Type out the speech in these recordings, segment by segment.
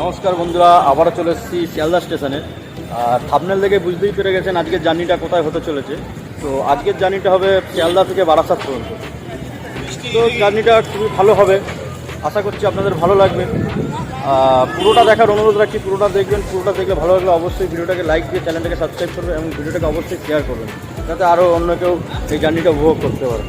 নমস্কার বন্ধুরা, আবারও চলে এসেছি শিয়ালদা স্টেশনে। আর থাপনেল দেখে বুঝতেই পেরে গেছেন আজকের জার্নিটা কোথায় হতে চলেছে। তো আজকের জার্নিটা হবে শিয়ালদা থেকে বারাসাত পর্যন্ত। তো জার্নিটা খুবই ভালো হবে। আশা করছি আপনাদের ভালো লাগবে। পুরোটা দেখার অনুরোধ রাখছি, পুরোটা দেখবেন, পুরোটা দেখলে ভালো লাগলে অবশ্যই ভিডিওটাকে লাইক দিয়ে চ্যানেলটাকে সাবস্ক্রাইব করবেন এবং ভিডিওটাকে অবশ্যই শেয়ার করবেন। যাতে আরও অন্য কেউ এই জার্নিটা উপভোগ করতে পারে।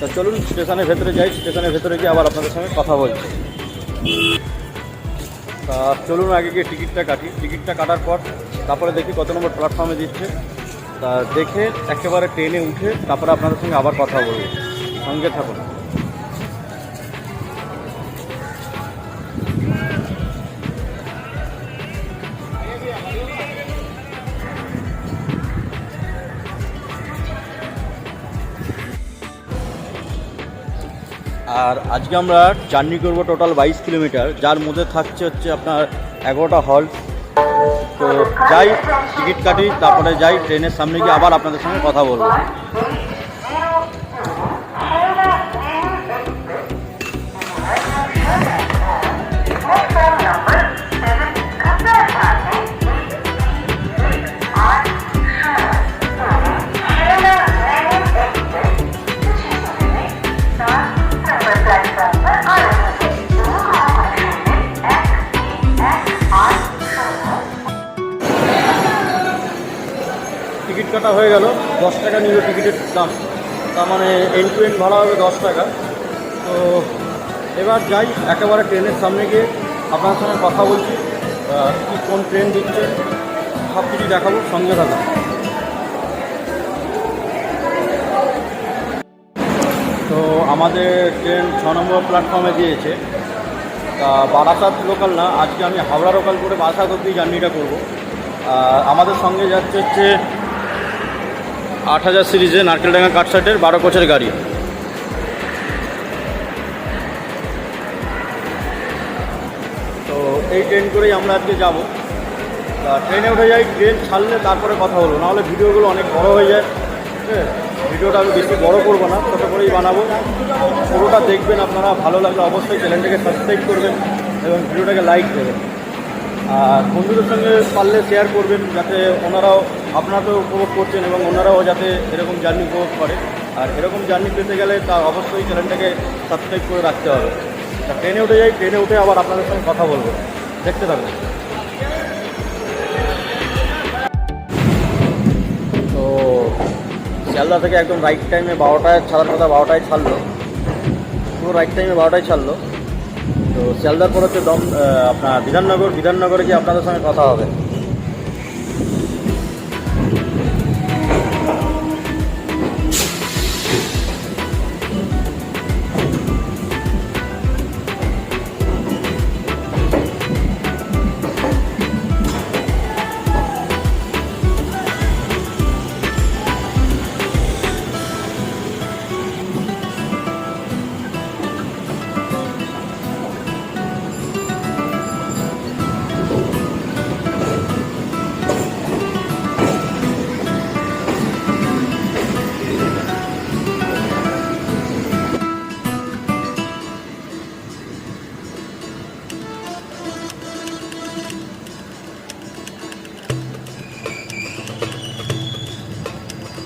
তা চলুন, স্টেশনের ভেতরে যাই, স্টেশনের ভেতরে গিয়ে আবার আপনাদের সঙ্গে কথা বলছি। তা চলুন আগে গিয়ে টিকিটটা কাটি। টিকিটটা কাটার পর তারপরে দেখি কত নম্বর প্ল্যাটফর্মে দিচ্ছে। তা দেখে একেবারে ট্রেনে উঠে তারপরে আপনাদের সঙ্গে আবার কথা বলব। সঙ্গে থাকুন। আর আজকে আমরা জার্নি করব টোটাল বাইশ কিলোমিটার, যার মধ্যে থাকছে হচ্ছে আপনার এগারোটা হল। তো যাই, টিকিট কাটি, তারপরে যাই, ট্রেনের সামনে গিয়ে আবার আপনাদের সঙ্গে কথা বলব। টাকা দাম। তার মানে এন্ড টু এন্ড ভাড়া হবে দশ টাকা। তো এবার যাই একেবারে ট্রেনের সামনে গিয়ে আপনার সঙ্গে কথা বলছি কী কোন ট্রেন দিচ্ছে সব কিছু দেখাবো সঙ্গে থাকা তো আমাদের ট্রেন ছ নম্বর প্ল্যাটফর্মে দিয়েছে তা বারাসাত লোকাল না, আজকে আমি হাওড়া লোকাল করে বারাসাত অব্দি জার্নিটা করব। আমাদের সঙ্গে যাচ্ছে হচ্ছে আট হাজার সিরিজে নারকেলডাঙ্গা কাটসাটের বারো কোচের গাড়ি। তো এই ট্রেন করেই আমরা আজকে যাব। তা ট্রেনে উঠে যাই, ট্রেন ছাড়লে তারপরে কথা বলব। নাহলে ভিডিওগুলো অনেক বড় হয়ে যায় ভিডিওটা আমি বেশি বড় করব না, ছোটো করেই বানাবো। পুরোটা দেখবেন আপনারা, ভালো লাগলে অবশ্যই চ্যানেলটাকে সাবস্ক্রাইব করবেন এবং ভিডিওটাকে লাইক দেবেন। আর বন্ধুদের সঙ্গে পারলে শেয়ার করবেন যাতে ওনারাও আপনারা তো উপভোগ করছেন এবং ওনারাও যাতে এরকম জার্নি উপভোগ করে। আর এরকম জার্নি পেতে গেলে তা অবশ্যই চ্যানেলটাকে সাবস্ক্রাইব করে রাখতে হবে। তা ট্রেনে উঠে যাই, ট্রেনে উঠে আবার আপনাদের সঙ্গে কথা বলব। দেখতে থাকবেন তো শিয়ালদা থেকে একদম রাইট টাইমে বারোটায় ছাড়ার কথা বারোটায় ছাড়লো। পুরো রাইট টাইমে বারোটায় ছাড়লো। তো শিয়ালদার পর হচ্ছে দম আপনার বিধাননগর বিধাননগরে গিয়ে আপনাদের সঙ্গে কথা হবে।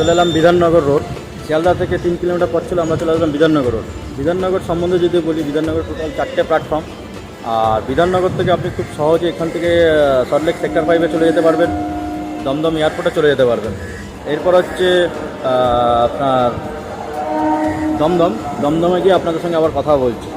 চলে এলাম বিধাননগর রোড। শিয়ালদা থেকে তিন কিলোমিটার পর ছিল, আমরা চলে আসলাম বিধাননগর রোড। বিধাননগর সম্বন্ধে যদি বলি, বিধাননগর টোটাল চারটে প্ল্যাটফর্ম আর বিধাননগর থেকে আপনি খুব সহজে এখান থেকে সল্টলেক সেক্টর ফাইভে চলে যেতে পারবেন, দমদম এয়ারপোর্টে চলে যেতে পারবেন। এরপর হচ্ছে আপনার দমদম। দমদমে গিয়ে আপনাদের সঙ্গে আবার কথা বলছি।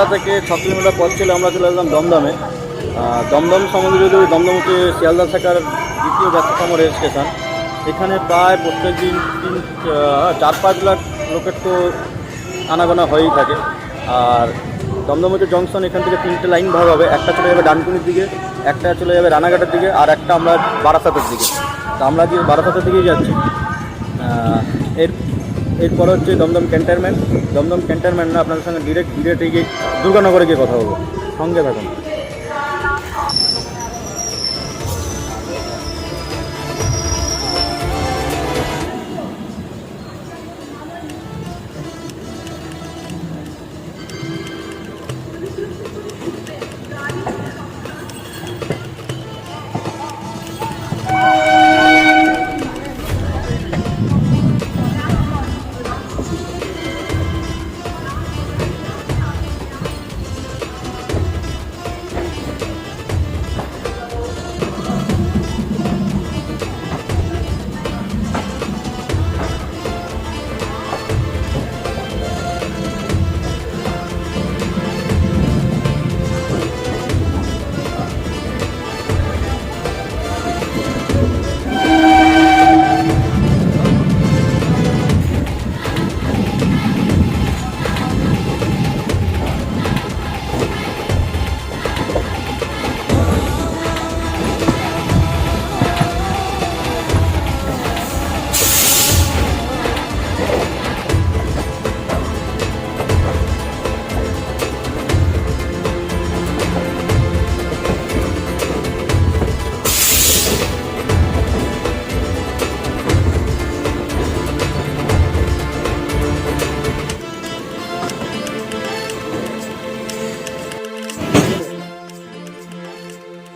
শিয়ালদা থেকে ছ কিলোমিটার পথ ছিল আমরা চলে আসলাম দমদমে। দমদম সম্বন্ধে যদি দমদম হচ্ছে শিয়ালদা থাকার দ্বিতীয় ব্যস্ততম রেল স্টেশন। এখানে প্রায় প্রত্যেক দিন তিন চার, পাঁচ লাখ লোকের তো আনাগোনা হয়েই থাকে। আর দমদম হচ্ছে জংশন, এখান থেকে তিনটে লাইন ভাগ হবে। একটা চলে যাবে ডানকুনির দিকে, একটা চলে যাবে রানাঘাটের দিকে, আর একটা আমরা বারাসাতের দিকে। তো আমরা যে বারাসাতের দিকেই যাচ্ছি। এর এরপর হচ্ছে দমদম ক্যান্টারম্যান দমদম ক্যান্টারম্যান না, আপনাদের সঙ্গে ডিরেক্ট ডিরেক্ট গিয়ে দুর্গানগরে গিয়ে কথা বলব। সঙ্গে থাকুন।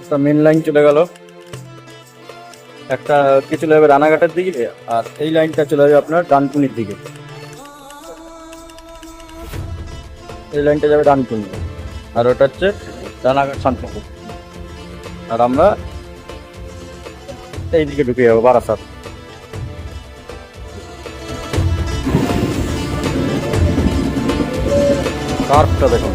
একটা মেন লাইন চলে গেল। একটা কি চলে যাবে, রানাঘাটের দিকে, আর এই লাইনটা চলে যাবে আপনার ডানকুনির দিকে। এই লাইনটা যাবে ডানকুনি। আর ওটা হচ্ছে রানাঘাট শান্তপুর। আর আমরা এই দিকে ঢুকে যাব, বারাসাত। কার্ভটা দেখুন।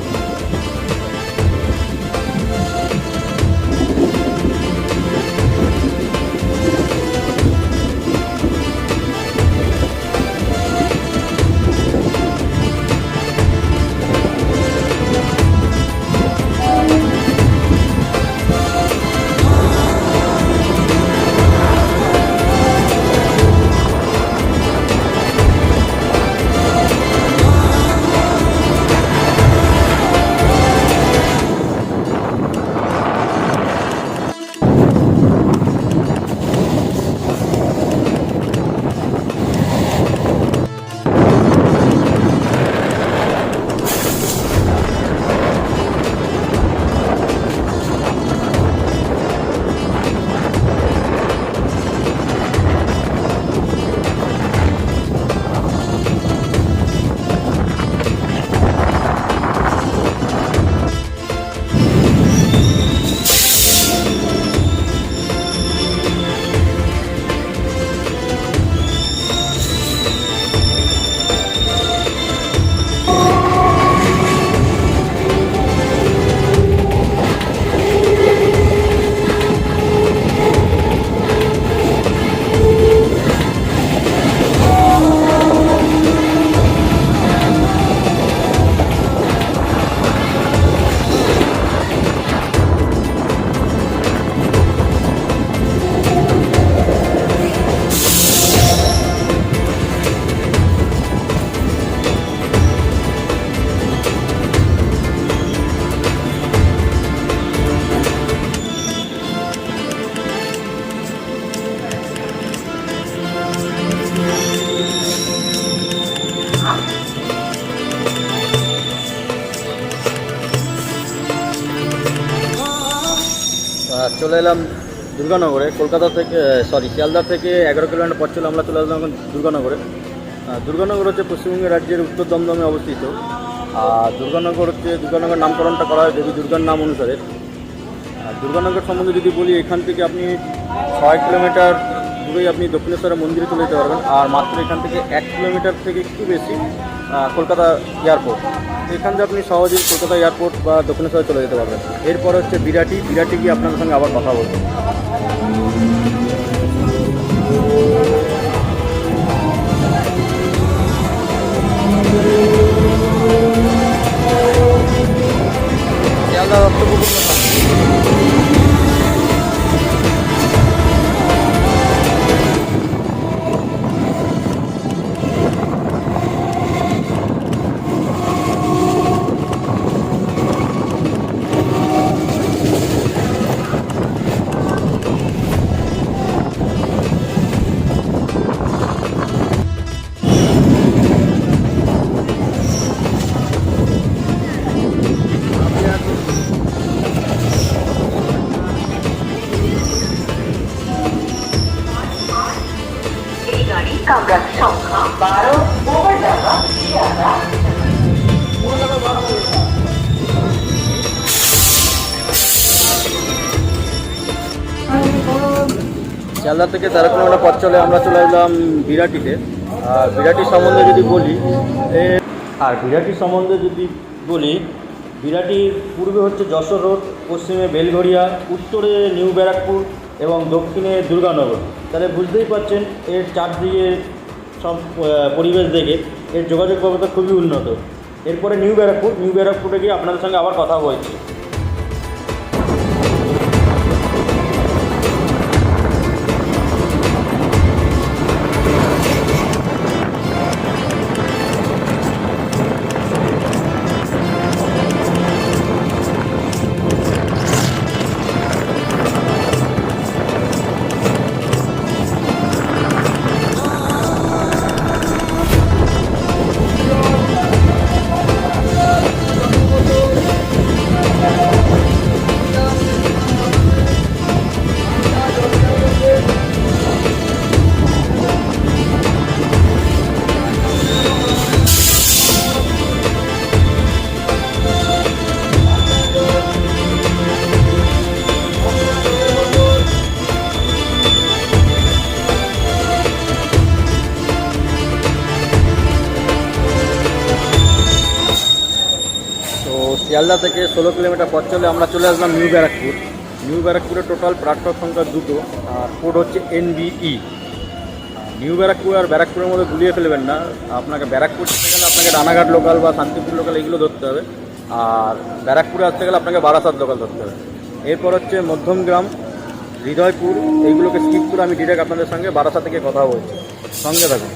কলকাতা থেকে সরি শিয়ালদা থেকে এগারো কিলোমিটার পর চলে আমরা চলে আসলাম এখন দুর্গানগরে। দুর্গানগর হচ্ছে পশ্চিমবঙ্গ রাজ্যের উত্তর দমদমে অবস্থিত। আর দুর্গানগর হচ্ছে, দুর্গানগর নামকরণটা করা হয় দেবী দুর্গার নাম অনুসারে। দুর্গানগর সম্বন্ধে যদি বলি, এখান থেকে আপনি ছয় কিলোমিটার দূরেই আপনি দক্ষিণেশ্বরের মন্দিরে চলে যেতে পারবেন। আর মাত্র এখান থেকে এক কিলোমিটার থেকে একটু বেশি কলকাতা এয়ারপোর্ট। এখান থেকে আপনি সহজেই কলকাতা এয়ারপোর্ট বা দক্ষিণেশ্বরে চলে যেতে পারবেন। এরপর হচ্ছে বিরাটি। বিরাটি গিয়ে আপনার সঙ্গে আবার কথা বলব। শিয়ালদা থেকে তেরো কিলোমিটার পথ চলে, আমরা চলে এলাম বিরাটিতে। আর বিরাটি সম্বন্ধে যদি বলি আর বিরাটি সম্বন্ধে যদি বলি বিরাটির পূর্বে হচ্ছে যশোর রোড, পশ্চিমে বেলঘরিয়া উত্তরে নিউ ব্যারাকপুর এবং দক্ষিণে দুর্গানগর। তাহলে বুঝতেই পারছেন, এর চারদিকে সব পরিবেশ দেখে এর যোগাযোগ ব্যবস্থা খুবই উন্নত। এরপরে নিউ ব্যারাকপুর, নিউ ব্যারাকপুরে গিয়ে আপনাদের সঙ্গে আবার কথা বলছি শিয়ালদা থেকে ষোলো কিলোমিটার পথ চলে আমরা চলে আসলাম নিউ ব্যারাকপুর। নিউ ব্যারাকপুরের টোটাল প্ল্যাটফর্ম সংখ্যা দুটো, আর কোড হচ্ছে এনবিই নিউ ব্যারাকপুর আর ব্যারাকপুরের মধ্যে গুলিয়ে ফেলবেন না। আপনাকে ব্যারাকপুর যেতে গেলে আপনাকে রানাঘাট লোকাল বা শান্তিপুর লোকাল এগুলো ধরতে হবে। আর ব্যারাকপুরে আসতে গেলে আপনাকে বারাসাত লোকাল ধরতে হবে। এরপর হচ্ছে মধ্যমগ্রাম, হৃদয়পুর, এইগুলোকে স্কিপ করে আমি ডিরেক্ট আপনাদের সঙ্গে বারাসা থেকে কথা বলছি। সঙ্গে থাকুন।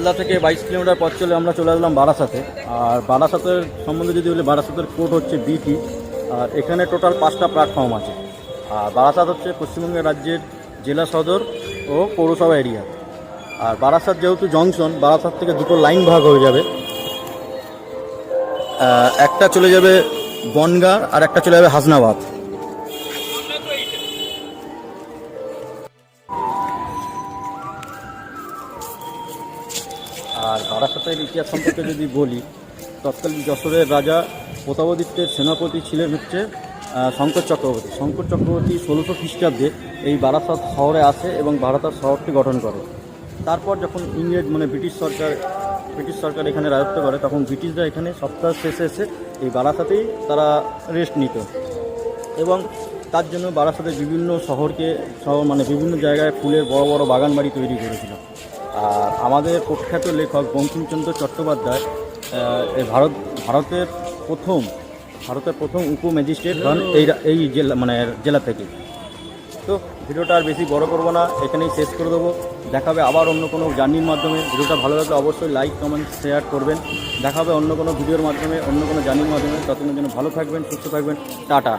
শিয়ালদা থেকে বাইশ কিলোমিটার পথ চলে আমরা চলে আসলাম বারাসাতে। আর বারাসাতের সম্বন্ধে যদি বলি, বারাসাতের কোর্ট হচ্ছে বিটি। আর এখানে টোটাল পাঁচটা প্ল্যাটফর্ম আছে। আর বারাসাত হচ্ছে পশ্চিমবঙ্গের রাজ্যের জেলা সদর ও পৌরসভা এরিয়া। আর বারাসাত যেহেতু জংশন, বারাসাত থেকে দুটো লাইন ভাগ হয়ে যাবে। একটা চলে যাবে বনগা আর একটা চলে যাবে হাসনাবাদ। সম্পর্কে যদি বলি, তৎকালীন যশোরের রাজা প্রতাপাদিত্যের সেনাপতি ছিলেন হচ্ছে শঙ্কর চক্রবর্তী। শঙ্কর চক্রবর্তী ষোলোশো খ্রিস্টাব্দে এই বারাসাত শহরে আসে এবং বারাসাত শহরটি গঠন করে। তারপর যখন ইংরেজ মানে ব্রিটিশ সরকার ব্রিটিশ সরকার এখানে রাজত্ব করে, তখন ব্রিটিশরা এখানে সপ্তাহ শেষে এসে এই বারাসাতেই তারা রেস্ট নিত। এবং তার জন্য বারাসাতের বিভিন্ন শহরকে, শহর মানে বিভিন্ন জায়গায় ফুলের বড় বড় বাগান বাড়ি তৈরি করেছিল। আর আমাদের প্রখ্যাত লেখক বঙ্কিমচন্দ্র চট্টোপাধ্যায় এই ভারত, ভারতের প্রথম ভারতের প্রথম উপ ম্যাজিস্ট্রেট হন এই এই জেলা মানে জেলা থেকে। তো ভিডিওটা আর বেশি বড় করব না, এখানেই শেষ করে দেবো। দেখাবে আবার অন্য কোনো জার্নির মাধ্যমে। ভিডিওটা ভালো লাগলে অবশ্যই লাইক কমেন্ট শেয়ার করবেন। দেখাবে অন্য কোনো ভিডিওর মাধ্যমে, অন্য কোনো জার্নির মাধ্যমে। ততদিনের জন্য ভালো থাকবেন, সুস্থ থাকবেন। টাটা।